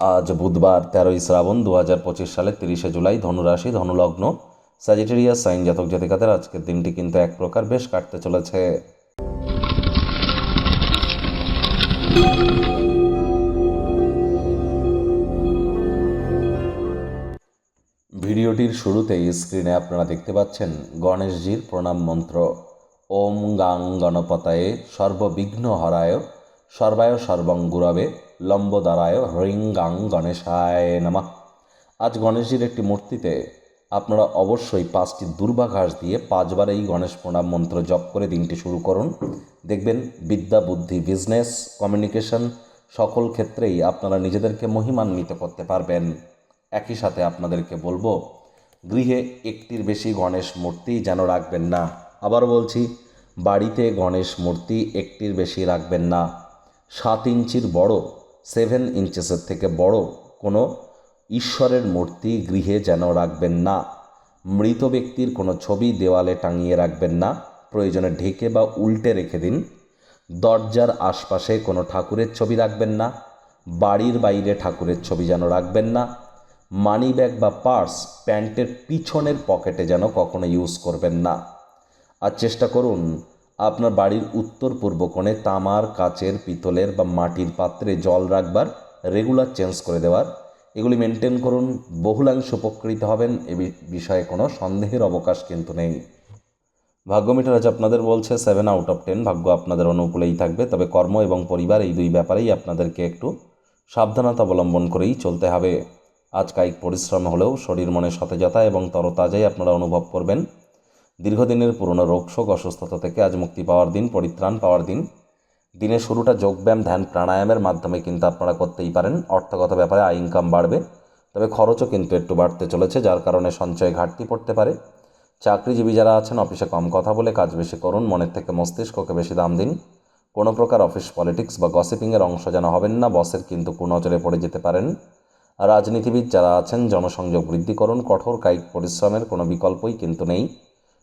আজ বুধবার তেরোই শ্রাবণ দু হাজার পঁচিশ সালের তিরিশে জুলাই ধনুরাশি ধনুলগ্ন স্যাজিটেরিয়াস সাইন জাতক জাতিকাদের আজকের দিনটি কিন্তু এক প্রকার বেশ কাটতে চলেছে। ভিডিওটির শুরুতেই স্ক্রিনে আপনারা দেখতে পাচ্ছেন গণেশজির প্রণাম মন্ত্র। ওম গাং গণপতায়ে সর্ববিঘ্ন হরায় সর্বায় সর্বং লম্বদারায় হ্রিং গাং গণেশায় নামা। আজ গণেশজির একটি মূর্তিতে আপনারা অবশ্যই পাঁচটি দুর্বাঘাস দিয়ে পাঁচবার এই গণেশ প্রণাম মন্ত্র জপ করে দিনটি শুরু করুন। দেখবেন বিদ্যা, বুদ্ধি বিজনেস কমিউনিকেশন সকল ক্ষেত্রেই আপনারা নিজেদেরকে মহিমান্বিত করতে পারবেন। একই সাথে আপনাদেরকে বলব, গৃহে একটির বেশি গণেশ মূর্তি যেন রাখবেন না। আবার বলছি, বাড়িতে গণেশ মূর্তি একটির বেশি রাখবেন না। সাত ইঞ্চির বড় সেভেন ইঞ্চেসের থেকে বড় কোনো ঈশ্বরের মূর্তি গৃহে যেন রাখবেন না। মৃত ব্যক্তির কোনো ছবি দেওয়ালে টাঙিয়ে রাখবেন না। প্রয়োজনে ঢেকে বা উল্টে রেখে দিন। দরজার আশপাশে কোনো ঠাকুরের ছবি রাখবেন না। বাড়ির বাইরে ঠাকুরের ছবি যেন রাখবেন না। মানি ব্যাগ বা পার্স প্যান্টের পিছনের পকেটে যেন কখনো ইউজ করবেন না। আর চেষ্টা করুন আপনার বাড়ির উত্তর পূর্ব কোণে তামার, কাচের, পিতলের বা মাটির পাত্রে জল রাখবার রেগুলার চেঞ্জ করে দেওয়ার। এগুলি মেনটেন করুন, বহুলাংশ উপকৃত হবেন, এ বিষয়ে কোনো সন্দেহের অবকাশ কিন্তু নেই। ভাগ্য মিটার আজ আপনাদের বলছে সেভেন আউট অফ টেন ভাগ্য আপনাদের অনুকূলেই থাকবে, তবে কর্ম এবং পরিবার এই দুই ব্যাপারেই আপনাদেরকে একটু সাবধানতা অবলম্বন করেই চলতে হবে। আজ কায়িক পরিশ্রম হলেও শরীর মনে সতেজতা এবং তরতাজাই আপনারা অনুভব করবেন। দীর্ঘদিনের পুরনো রোগশোক অসুস্থতা থেকে আজ মুক্তি পাওয়ার দিন, পরিত্রাণ পাওয়ার দিন। দিনের শুরুটা যোগব্যায়াম, ধ্যান, প্রাণায়ামের মাধ্যমে কিন্তু আপনারা করতেই পারেন। অর্থগত ব্যাপারে আয় ইনকাম বাড়বে, তবে খরচও কিন্তু একটু বাড়তে চলেছে, যার কারণে সঞ্চয়ে ঘাটতি পড়তে পারে। চাকরিজীবী যারা আছেন অফিসে কম কথা বলে কাজ বেশি করুন, মনের থেকে মস্তিষ্ককে বেশি দাম দিন। কোনো প্রকার অফিস পলিটিক্স বা গসিপিংয়ের অংশ যেন হবেন না, বসের কিন্তু কুনজরে পড়ে যেতে পারেন। রাজনীতিবিদ যারা আছেন, জনসংযোগ বৃদ্ধি করুন, কঠোর কায়িক পরিশ্রমের কোনো বিকল্পই কিন্তু নেই।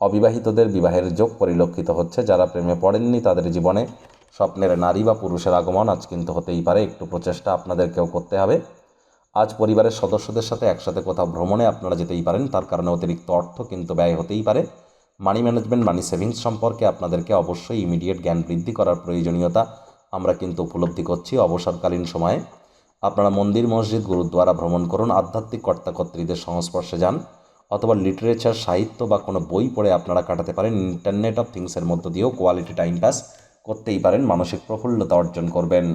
অবিবাহিতদের বিবাহের যোগ পরিলক্ষিত হচ্ছে। যারা প্রেমে পড়েননি তাদের জীবনে স্বপ্নের নারী বা পুরুষের আগমন আজ কিন্তু হতেই পারে। একটু প্রচেষ্টা আপনাদেরকেও করতে হবে। আজ পরিবারের সদস্যদের সাথে একসাথে কোথাও ভ্রমণে আপনারা যেতেই পারেন। তার কারণে অতিরিক্ত অর্থ কিন্তু ব্যয় হতেই পারে। মানি ম্যানেজমেন্ট, মানি সেভিংস সম্পর্কে আপনাদেরকে অবশ্যই ইমিডিয়েট জ্ঞান বৃদ্ধি করার প্রয়োজনীয়তা আমরা কিন্তু উপলব্ধি করছি অবসরকালীন সময়ে। আপনারা মন্দির, মসজিদ, গুরুদ্বারা ভ্রমণ করুন। আধ্যাত্মিক কর্তাকর্ত্রীদের সংস্পর্শে যান। অথবা লিটারেচার সাহিত্য বা কোনো বই পড়ে আপনারা কাটাতে পারেন। ইন্টারনেট অফ থিংসের মধ্য দিয়েও কোয়ালিটি টাইম পাস করতেই পারেন, মানসিক প্রফুল্লতা অর্জন করবেন।